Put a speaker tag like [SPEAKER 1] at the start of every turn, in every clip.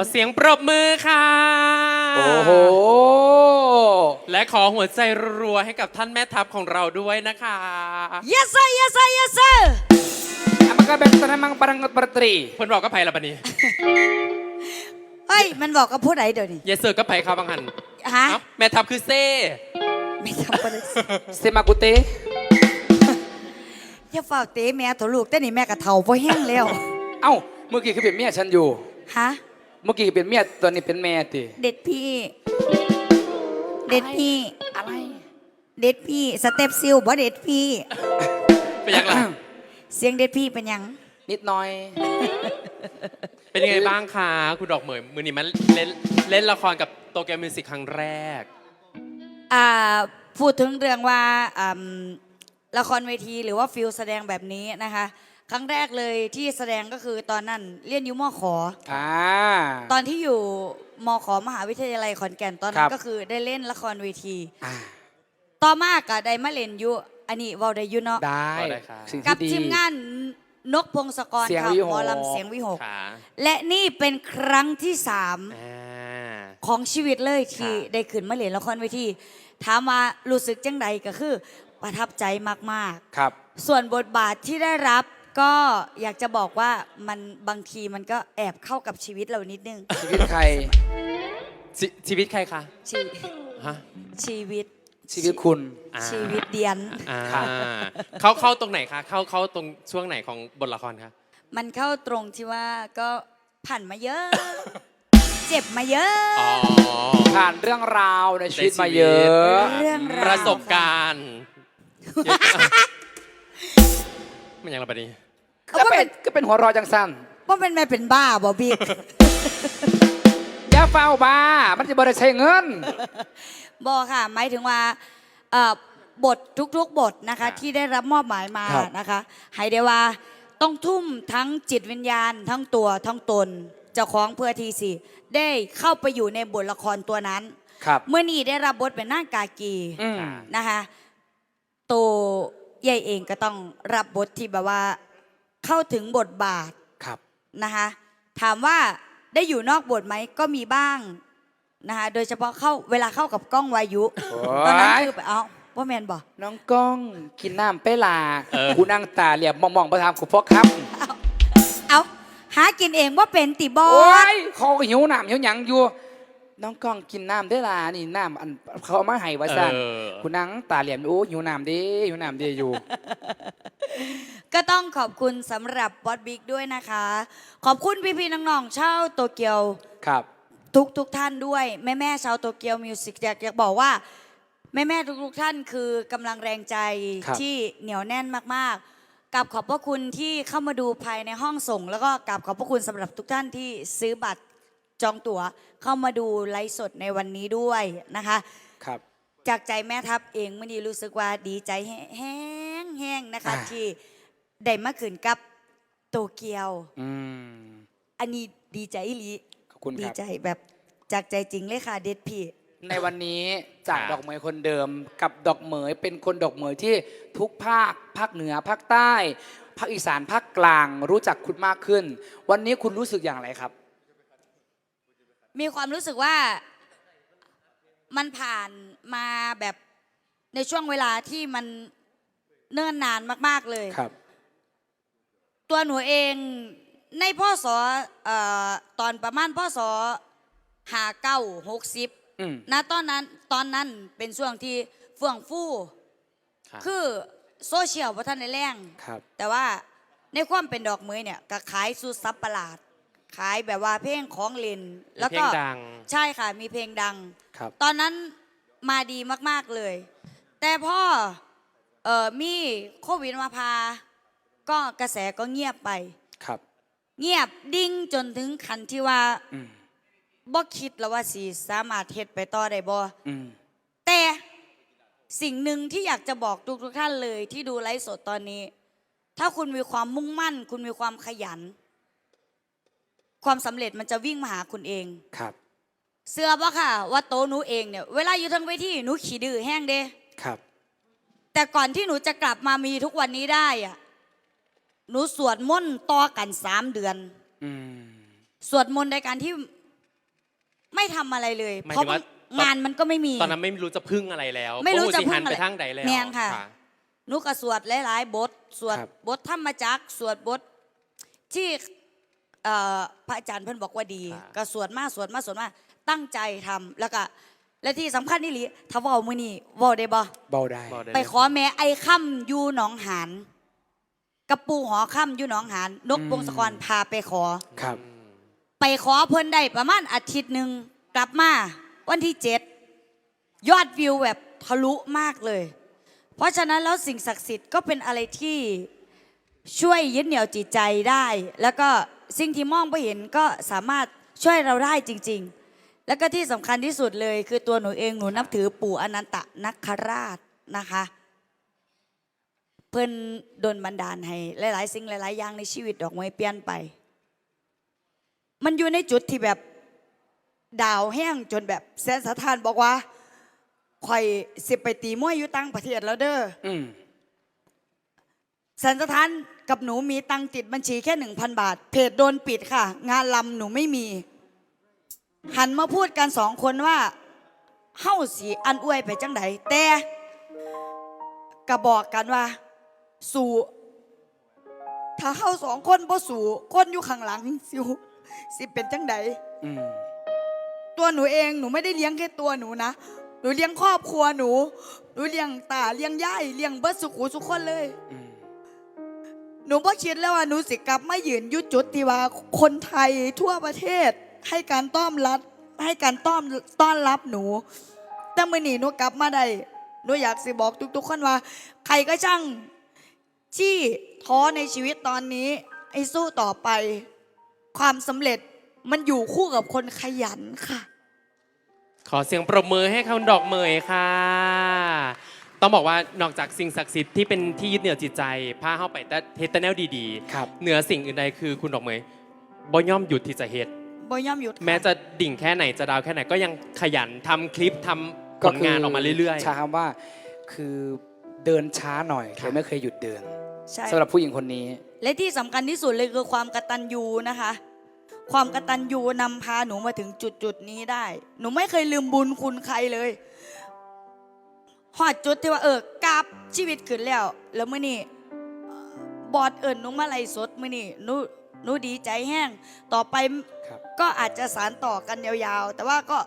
[SPEAKER 1] อบคุณ
[SPEAKER 2] ขอเสียงปรบมือค่ะ
[SPEAKER 3] โอ้โห
[SPEAKER 2] และขอหัวใจรัวๆให้กับท่านแม่ทัพของเราด้วยนะคะ
[SPEAKER 1] yes sir yes sir yes sir
[SPEAKER 3] Apakah betul memang perangkat berteri?
[SPEAKER 2] เพิ่นบอกก็ไผ่ละบัดนี้
[SPEAKER 1] เฮ้ย มันบอกกับผู้ใดเดี๋ยวนี้
[SPEAKER 2] เยสเซอร์ก็ไผ่ครับบางหัน
[SPEAKER 1] ฮะ
[SPEAKER 2] เอ้าแม่ทัพคือเซ่
[SPEAKER 1] ไม่ทำประเด็น
[SPEAKER 3] Sema kute?
[SPEAKER 1] อย่าฝากเตะแม่ตัวลูกแต่นี่แม่กะเท่าพอแห้งแล้ว
[SPEAKER 3] เอ้า เมื่อกี้คือเป็นเมียฉันอยู่
[SPEAKER 1] ฮะ
[SPEAKER 3] เมื่อกี้คือเป็นเมียตัวนี้เป็นแม่ติ
[SPEAKER 1] เด็ดพี่ เด็ดพี่
[SPEAKER 3] อะไร
[SPEAKER 1] เด็ดพี่ สเต็ปซิลบ่เด็ดพี่
[SPEAKER 2] เป็นยังไง
[SPEAKER 1] เสียงเด็ดพี่เป็นหยัง
[SPEAKER 3] นิดหน่อย
[SPEAKER 2] เป็นยังไงบ้างคะคุณดอกเหมยมือนี้มันเล่นเล่นละครกับโตเกียวมิวสิกครั้งแรก
[SPEAKER 1] อ่า พูดถึงเรื่องว่าอ่าละครเวทีหรือว่าฟิลแสดงแบบนี้นะคะ ครั้งแรกเลยที่แสดงก็คือตอนนั้นเรียนอยุมอขอ
[SPEAKER 3] อ่า
[SPEAKER 1] ตอนที่อยู่มขอมหาวิทยาลัยขอนแก่นตอนนั้
[SPEAKER 3] ครั
[SPEAKER 1] น
[SPEAKER 3] บ
[SPEAKER 1] ก็คือได้เล่นละครเวที
[SPEAKER 3] อ่า
[SPEAKER 1] ต่อมากะได้มาเล่นอยู่อันนี้เวาได้อยู่เนาะ
[SPEAKER 3] ได้
[SPEAKER 2] ก็ได้ครับ
[SPEAKER 3] สิ่ง
[SPEAKER 1] กับ
[SPEAKER 3] ที่ดี
[SPEAKER 1] ทีมงานนกพงศกร
[SPEAKER 3] เสียง
[SPEAKER 1] ค่ะ
[SPEAKER 3] วิหก
[SPEAKER 1] หมอลำเสียงวิหก
[SPEAKER 2] ค่ะ
[SPEAKER 1] และนี่เป็นครั้งที่สาม
[SPEAKER 2] อ่า
[SPEAKER 1] ของชีวิตเลยที่
[SPEAKER 2] ครับ
[SPEAKER 1] ได้ขึ้นมาเล่นละครเวทีถามว่ารู้สึกจังใดก็คือ ประทับใจมาก
[SPEAKER 3] ครับ
[SPEAKER 1] ๆ ส่วนบทบาทที่ได้รับ ก็อยากจะบอกว่ามันบางทีมันก็แอบเข้ากับชีวิตเรานิดนึง
[SPEAKER 3] ชีวิตใคร
[SPEAKER 2] ชีชีวิตใครคะ
[SPEAKER 1] ชี
[SPEAKER 2] ฮะ
[SPEAKER 1] ชีวิต
[SPEAKER 3] ชีวิตคุณ
[SPEAKER 2] อ่า
[SPEAKER 1] ชีวิตเดียน
[SPEAKER 2] อ่า
[SPEAKER 3] ครับ
[SPEAKER 2] เข้าเข้าตรงไหนคะ เข้าเข้าตรงช่วงไหนของบทละครคะ
[SPEAKER 1] มันเข้าตรงที่ว่าก็ผ่านมาเยอะ เจ็บมาเยอะ
[SPEAKER 2] อ๋อ
[SPEAKER 3] ผ่านเรื่องราวในชีวิตมาเยอะ
[SPEAKER 1] เรื่องราว
[SPEAKER 2] ประสบการณ์เยอะ มันยังไงบัดนี้
[SPEAKER 1] เขา
[SPEAKER 3] ก็
[SPEAKER 1] ว่า
[SPEAKER 3] เป็
[SPEAKER 1] เป็นน
[SPEAKER 3] ก็เป็นหัวเรอจังสั้น
[SPEAKER 1] ว่าเป็นแม่เป็นบ้าบอบิ๊ก
[SPEAKER 3] อย่าเฝ้าบ้า มันจะบริใช้เงิน
[SPEAKER 1] บอค่ะ หมายถึงว่าเอ่อบททุกๆบทนะคะ
[SPEAKER 2] ครับ
[SPEAKER 1] ที่ได้รับมอบหมายมา
[SPEAKER 3] ครับ
[SPEAKER 1] นะคะให้ได้ว่าต้องทุ่มทั้งจิตวิญญาณ ทั้งตัวทั้งตนเจ้าของเพื่อทีสิได้เข้าไปอยู่ในบทละครตัวนั้น
[SPEAKER 3] ครับ
[SPEAKER 1] เมื่อนี้ได้รับบทเป็นนางกากี
[SPEAKER 3] อืม
[SPEAKER 1] นะคะตัว ใหญ่เองก็ต้องรับบทที่แบบว่าเข้าถึงบทบาท
[SPEAKER 3] ครับ
[SPEAKER 1] นะคะถามว่าได้อยู่นอกบทไหมก็มีบ้างนะคะโดยเฉพาะเข้าเวลาเข้ากับกล้องวายุ
[SPEAKER 3] โอ้
[SPEAKER 1] ตอนนั้น
[SPEAKER 3] ย
[SPEAKER 1] คือแบบเอ้าว่าแมนบอก
[SPEAKER 3] น้องก้องกินน้ำไปลา
[SPEAKER 2] เออ
[SPEAKER 3] กูนั่งตาเหลียบมองๆประทามกูพ่อครับ
[SPEAKER 1] เอาหากินเองว่าเป็นติบอ
[SPEAKER 3] โอ้
[SPEAKER 1] ส
[SPEAKER 3] ยเขาก็หิวน้ำหิวหยังอยู่ น้องก้องกินน้ำได้ลานี่น้ำอันเขาเอามาให้ไว้สั่น
[SPEAKER 2] เออ
[SPEAKER 3] กูนั่งตาเหลียบโอ้หิวน้ำเดิหิวน้ำเดิอยู่
[SPEAKER 1] ก็ต้องขอบคุณสำหรับบอสบิ๊กด้วยนะคะ ขอบคุณพี่ๆน้องๆชาวโตเกียว
[SPEAKER 3] ครับ
[SPEAKER 1] ทุกทุกๆท่านด้วย แม่แม่ๆชาวโตเกียวมิวสิกอยากจะบอกว่า แม่แม่ๆทุกๆท่านคือกำลังแรงใจ
[SPEAKER 3] ครับ
[SPEAKER 1] ที่เหนียวแน่นมากๆกับขอบพระคุณที่เข้ามาดูภายในห้องส่ง แล้วก็กับขอบพระคุณสำหรับทุกท่านที่ซื้อบัตร จองตั๋วเข้ามาดูไลฟ์สดในวันนี้ด้วยนะคะ
[SPEAKER 3] ครับ
[SPEAKER 1] จากใจแม่ทัพเองมื่อนี้รู้สึกว่าดีใจแห้งๆแห้งๆนะคะ
[SPEAKER 3] อ่า
[SPEAKER 1] ที่ได้มาขืนกับโตเกียว
[SPEAKER 3] อืม
[SPEAKER 1] อันนี้ดีใจอีหลี
[SPEAKER 3] ขอบคุณ
[SPEAKER 1] ดี
[SPEAKER 3] ครับ
[SPEAKER 1] ใจแบบจากใจจริงเลยค่ะเด็ดพี่
[SPEAKER 3] ในวันนี้จาก
[SPEAKER 2] ครับ
[SPEAKER 3] ดอกเหมยคนเดิมกับดอกเหมยเป็นคนดอกเหมยที่ทุกภาค ภาคเหนือภาคใต้ ภาคอีสานภาคกลางรู้จักคุณมากขึ้น วันนี้คุณรู้สึกอย่างไรครับ
[SPEAKER 1] มีความรู้สึกว่ามันผ่านมาแบบในช่วงเวลาที่มันเนิ่นนานมาก ๆ เลย
[SPEAKER 3] ครับ
[SPEAKER 1] ตัวหนูเองในพ่อสอเอ่อตอนประมาณพ่อสอหาเก้าหกสิบ
[SPEAKER 3] อืม
[SPEAKER 1] ณตอนนั้นตอนนั้นเป็นช่วงที่เฟื่องฟู่
[SPEAKER 2] ครับ
[SPEAKER 1] คือโซเชียลพระท่านในแรง
[SPEAKER 3] ครับ
[SPEAKER 1] แต่ว่าในความเป็นดอกเมยเนี่ยก็ขายสูตรซับประหลาด ขายแบบว่าเพลงของเล่นแล้ว
[SPEAKER 2] เพล
[SPEAKER 1] ก็
[SPEAKER 2] งดัง
[SPEAKER 1] ใช่ค่ะ มีเพลงดัง
[SPEAKER 3] ครับ
[SPEAKER 1] ตอนนั้นมาดีมากๆเลย แต่พ่อเอ่อมีโควิดมาพา ก็กระแสก็เงียบไป
[SPEAKER 3] ครับ
[SPEAKER 1] เงียบดิ้งจนถึงขันที่ว่า
[SPEAKER 3] อืม
[SPEAKER 1] บ่คิดแล้วว่าสิสามารถเฮ็ดไปต่อได้บ่
[SPEAKER 3] อืม
[SPEAKER 1] แต่สิ่งหนึ่งที่อยากจะบอกทุกทุกๆท่านเลยที่ดูไลฟ์สดตอนนี้ ถ้าคุณมีความมุ่งมั่น คุณมีความขยัน ความสำเร็จมันจะวิ่งมาหาคุณเอง
[SPEAKER 3] ครับ
[SPEAKER 1] เสื้อปะค่ะ ว่าโตหนูเองเนี่ยเวลาอยู่ทั้งเวทีหนูขี้ดื้อแห้งเด้
[SPEAKER 3] ครับ
[SPEAKER 1] แต่ก่อนที่หนูจะกลับมามีทุกวันนี้ได้อะหนูสวดมนต์ต่อกันสามเดือน
[SPEAKER 3] อืม
[SPEAKER 1] สวดมนต์ในการที่ไม่ทำอะไรเลย
[SPEAKER 2] หมาย
[SPEAKER 1] เพราะ
[SPEAKER 2] ถึงว่า
[SPEAKER 1] งานมันก็ไม่มี
[SPEAKER 2] ตอนนั้นไม่รู้จะพึ่งอะไรแล้ว
[SPEAKER 1] ไม่รู้จะ
[SPEAKER 2] บ่สิหัน
[SPEAKER 1] พึ่งอะไร
[SPEAKER 2] ไปทางใดแล้ว
[SPEAKER 1] แม่นค่ะนุกก็สวดหลาย ๆ บท สวด
[SPEAKER 3] ครับ
[SPEAKER 1] บทธรรมจักรสวดบท ที่ เอ่อพระอาจารย์เพิ่นบอกว่าดีก็สวดมาสวดมาสวดมาตั้งใจทำแล้วก็และที่สำคัญนี่หลีถ้าเว้ามื้อนี้เว้าได้บ่
[SPEAKER 3] เบาได้
[SPEAKER 2] บอกด้
[SPEAKER 1] ไป
[SPEAKER 2] เลย
[SPEAKER 1] ขอแม่ไอ้ค่ำอยู่หนองหานกับปูหอค่ำอยู่หนองหานนก
[SPEAKER 3] อืม
[SPEAKER 1] พงศกรพาไปขอ
[SPEAKER 3] ครับ
[SPEAKER 1] ไปขอเพิ่นได้ประมาณอาทิตย์หนึ่งกลับมา วันที่เจ็ดยอดวิวแบบทะลุมากเลย เพราะฉะนั้นแล้วสิ่งศักดิ์สิทธิ์ก็เป็นอะไรที่ช่วยยึดเหนี่ยวจิตใจได้ แล้วก็ สิ่งที่มองไม่เห็นก็สามารถช่วยเราได้จริง ๆ แล้วก็ที่สำคัญที่สุดเลย คือตัวหนูเองหนูนับถือปู่อนันตนักคราชนะคะ เพิ่นโดนบันดาลให้ หลาย ๆ สิ่งหลาย ๆ อย่างในชีวิตดอกไม้เปลี่ยนไป มันอยู่ในจุดที่แบบดาวแห้งจนแบบแสนสถานบอกว่าข่อยสิไปตีมวยอยู่ต่างประเทศแล้วเด้อ
[SPEAKER 3] อ
[SPEAKER 1] สนสถานกับหนูมีตังค์ติดบัญชีแค่หนึ่งพันบาท เพจโดนปิดค่ะ งานลำหนูไม่มี หันมาพูดกันสองคนว่าเฮ้าสีอันอวยไปจังไดแต่กระบอกกันว่า สู่ถ้าเฮาสองคนบ่สู่คนอยู่ข้างหลังสิวสิเป็นจังได
[SPEAKER 3] อืม
[SPEAKER 1] ตัวหนูเองหนูไม่ได้เลี้ยงแค่ตัวหนูนะหนูเลี้ยงครอบครัวหนูหนูเลี้ยงตาเลี้ยงยายเลี้ยงเบิดสุขุสุขคนเลย
[SPEAKER 3] อืม
[SPEAKER 1] หนูบ่คิดแล้วว่าหนูสิกลับมายืนยุดจุดที่ว่าคนไทยทั่วประเทศให้การต้อนรับให้การต้อนต้อนรับหนู แต่มื่อนี้หนูกลับมาได้หนูอยากสิบอกทุก ๆ คนว่า ใครก็ช่างที่ท้อในชีวิตตอนนี้ไอ้สู้ต่อไป ความสำเร็จมันอยู่คู่กับคนขยันค่ะ
[SPEAKER 2] ขอเสียงปรบมือให้คุณดอกเหมยค่ะ ต้องบอกว่านอกจากสิ่งศักดิ์สิทธิ์ที่เป็นที่ยึดเหนี่ยวจิตใจพาเข้าไปแต่เฮดแต่แนวดี
[SPEAKER 3] ครับ
[SPEAKER 2] ๆ เหนือสิ่งอื่นใดคือคุณดอกเหมยบ่ย่อมหยุดที่จะเฮ็ด
[SPEAKER 1] บ่ย่อมหยุดค่
[SPEAKER 2] แม้จะดิ่งแค่ไหนจะดาวแค่ไหนก็ยังขยันทำคลิปทำผลงานออกมาเรื่อย
[SPEAKER 3] ใช้คำว่าคือเดินช้าหน่อย
[SPEAKER 2] ครับ
[SPEAKER 3] แต่ไม่เคยหยุดเดิน
[SPEAKER 1] ใช่
[SPEAKER 3] สำหรับผู้หญิงคนนี้
[SPEAKER 1] และที่สำคัญที่สุดเลยคือความกตัญญูนะคะ ความกตัญญูนำพาหนูมาถึงจุดจุดๆนี้ได้ หนูไม่เคยลืมบุญคุณใครเลย หอดจุดที่ว่าเออกราบชีวิตขึ้นแล้ว แล้วมื่อนี้บอดเอิญหนูมาไล่สดมื่อนี้หนูหนูดีใจแห้งต่อไป
[SPEAKER 3] ครับ
[SPEAKER 1] ก็อาจจะสารต่อกันยาวๆ แต่ว่าก็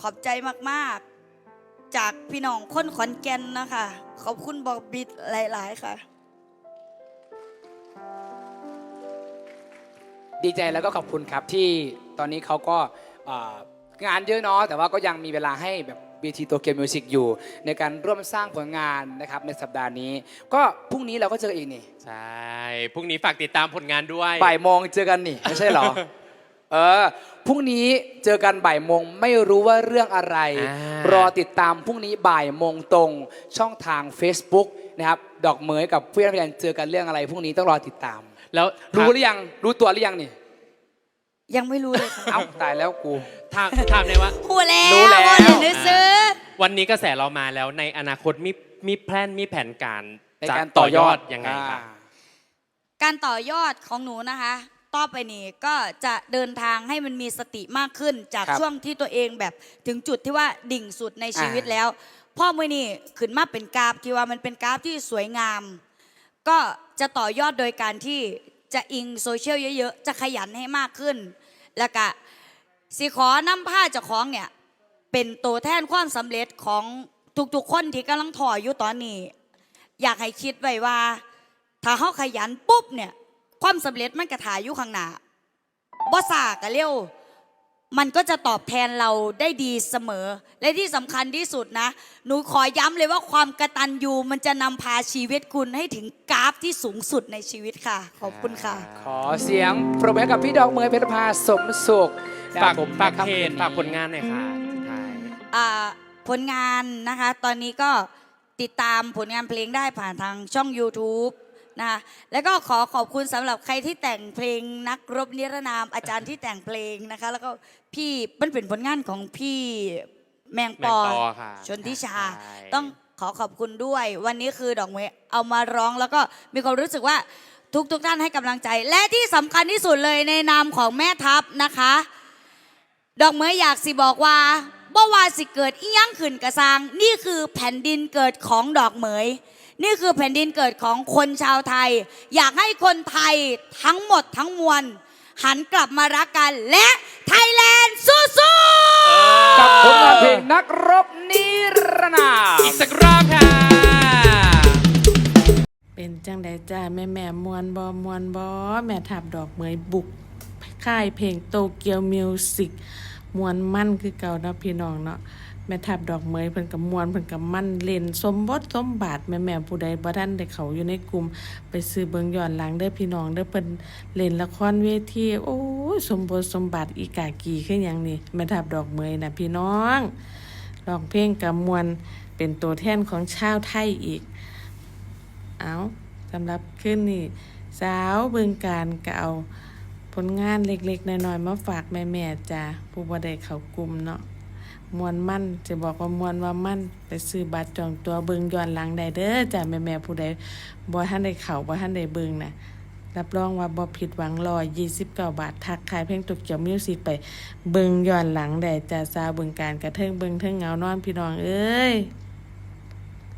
[SPEAKER 1] ขอบใจมากๆ จากพี่น้องคนขอนแก่นนะคะ ขอบคุณบอกบิดหลาย ๆ ค่ะ
[SPEAKER 3] ดีใจแล้วก็ขอบคุณครับที่ตอนนี้เขาก็เอ่องานเยอะเนาะแต่ว่าก็ยังมีเวลาให้แบบ บีทีตัวเกมมิวสิกอยู่ ในการร่วมสร้างผลงานนะครับในสัปดาห์นี้ ก็พรุ่งนี้เราก็เจออีกนี่
[SPEAKER 2] ๆใช่พรุ่งนี้ฝากติดตามผลงานด้วย
[SPEAKER 3] บ่ายโมงเจอกันนี่ ไม่ใช่เหรอ เออพรุ่งนี้เจอกันบ่ายโมงไม่รู้ว่าเรื่องอะไร
[SPEAKER 2] อ่าร
[SPEAKER 3] อติดตามพรุ่งนี้บ่ายโมงตรง ช่องทาง Facebook นะครับดอกเหมยกับเพื่อนพยานเจอกันเรื่องอะไรพรุ่งนี้ต้องรอติดตาม
[SPEAKER 2] แล้ว
[SPEAKER 3] รู้หรือยังรู้ตัวหรือยังนี่
[SPEAKER 1] ยังไม่รู้เลยค่ะ
[SPEAKER 3] เอ้าตายแล้วกู
[SPEAKER 2] ถามถามเลยว่า
[SPEAKER 1] พูดแล้ว
[SPEAKER 3] รู้แล้ว
[SPEAKER 1] ว่าเดี๋ยวนึกซื้อ
[SPEAKER 2] วันนี้กระแสเรามาแล้วในอนาคตมีมีแพลนมีแผนการ
[SPEAKER 3] ใน
[SPEAKER 2] จะ
[SPEAKER 3] การ
[SPEAKER 2] ต่
[SPEAKER 3] ต่
[SPEAKER 2] อ
[SPEAKER 3] อยย
[SPEAKER 2] อ
[SPEAKER 3] อ
[SPEAKER 2] ด
[SPEAKER 3] ด
[SPEAKER 2] ยังไงครับ
[SPEAKER 3] อ่า
[SPEAKER 1] การต่อยอดของหนูนะคะ ต่อไปนี้ก็จะเดินทางให้มันมีสติมากขึ้นจาก
[SPEAKER 3] ครับ
[SPEAKER 1] ช่วงที่ตัวเองแบบถึงจุดที่ว่าดิ่งสุดในชีวิต
[SPEAKER 3] อ่า
[SPEAKER 1] แล้ว พ่อมือนี่ขึ้นมาเป็นกราฟที่ว่ามันเป็นกราฟที่สวยงาม ก็จะต่อยอดโดยการที่จะอิงโซเชียลเยอะๆ จะขยันให้มากขึ้น แล้วก็ สิขอนำผ้าจากของเนี่ย เป็นตัวแทนความสำเร็จของทุกๆคนที่กำลังถอยอยู่ตอนนี้ อยากให้คิดไว้ว่า ถ้าเขาขยันปุ๊บเนี่ย ความสำเร็จมันกระถายอยู่ข้างหน้าบ่สากะเร็วมันก็จะตอบแทนเราได้ดีเสมอ และที่สำคัญที่สุดนะ หนูขอย้ำเลยว่าความกระตันยูมันจะนำพาชีวิตคุณให้ถึงกราฟที่สูงสุดในชีวิตค่ะ ขอบคุณค่ะ
[SPEAKER 3] ขอเสียงปรบมือให้กับพี่ดอกเมยเพชรพาสมสุข
[SPEAKER 2] ฝา
[SPEAKER 3] รั
[SPEAKER 2] ก
[SPEAKER 3] บผม
[SPEAKER 2] ฝาก
[SPEAKER 3] ในค่ำ
[SPEAKER 2] เพ
[SPEAKER 3] คื
[SPEAKER 2] จ
[SPEAKER 3] นนี้
[SPEAKER 2] ฝากผลงานหน่อยค่ะสุดท้าย
[SPEAKER 1] อ่าผลงานนะคะ ตอนนี้ก็ติดตามผลงานเพลงได้ผ่านทางช่อง YouTube นะคะแล้วก็ขอขอบคุณสำหรับใครที่แต่งเพลงนักรบนิรนามอาจารย์ที่แต่งเพลงนะคะ แล้วก็พี่มันเป็นผลงานของพี่แมงปอ
[SPEAKER 2] แมงปอค่ะ
[SPEAKER 1] ชนทิชา
[SPEAKER 2] ใช่
[SPEAKER 1] ต้องขอขอบคุณด้วย วันนี้คือดอกไม้เอามาร้องแล้วก็มีความรู้สึกว่าทุกทุกๆท่านให้กำลังใจ และที่สำคัญที่สุดเลยในนามของแม่ทัพนะคะ ดอกเมยอยากสิบอกว่าบ่ว่าสิเกิดอีหยังขึ้นกระซางนี่คือแผ่นดินเกิดของดอกเหมย นี่คือแผ่นดินเกิดของคนชาวไทย อยากให้คนไทยทั้งหมดทั้งมวลหันกลับมารักกันและไทยแลนด์สู้ๆ
[SPEAKER 3] กับผลงานเพลงนักรบนิรนาม
[SPEAKER 2] อีกสักรอบค่ะ
[SPEAKER 4] เป็นจังไดจ้าแม่แม่มวนบอมวนบอแม่ทับดอกเหมยบุกค่ายเพลงโตเกียวมิวสิก มวนมั่นคือเก่าเนาะพี่น้องเนาะแม่ทับดอกเมยเพิ่นกับมวนเพิ่นกับมั่นเล่นสมบทสมบาทแม่แม่ผู้ใดบ่ทันได้เขาอยู่ในกลุ่ม ไปซื้อเบิ่งย้อนหลังเด้อพี่น้องเด้อเพิ่นเล่นละครเวทีโอ้ยสมบทสมบาทอีกากีคือหยังนี่แม่ทับดอกเมยนะพี่น้องร้องเพลงกับมวนเป็นตัวแทนของชาวไทยอีก เอาสำหรับขึ้นนี่สาวเบึงการก็เอา ลงานเล็กๆน้อยๆมาฝากแม่ๆจ้าผู้บ่ได้เข้ากลุ่มเนาะมวนมั่นจะบอกว่ามวนว่ามั่นไปซื้อบัตรจองตัวเบิงย้อนหลังได้เด้อจ้าแม่ๆผู้ใดบ่ทันได้เข้าบ่ทันได้เบิงนะรับรองว่าบ่ผิดหวังรอย29บาท ทักขายเพลงตกเกี่ยวมิวสิกไป เบิงย้อนหลังได้จ้าสาวบึงการกระเทิงเบิงเทิงเงานอนพี่น้องเอ้ย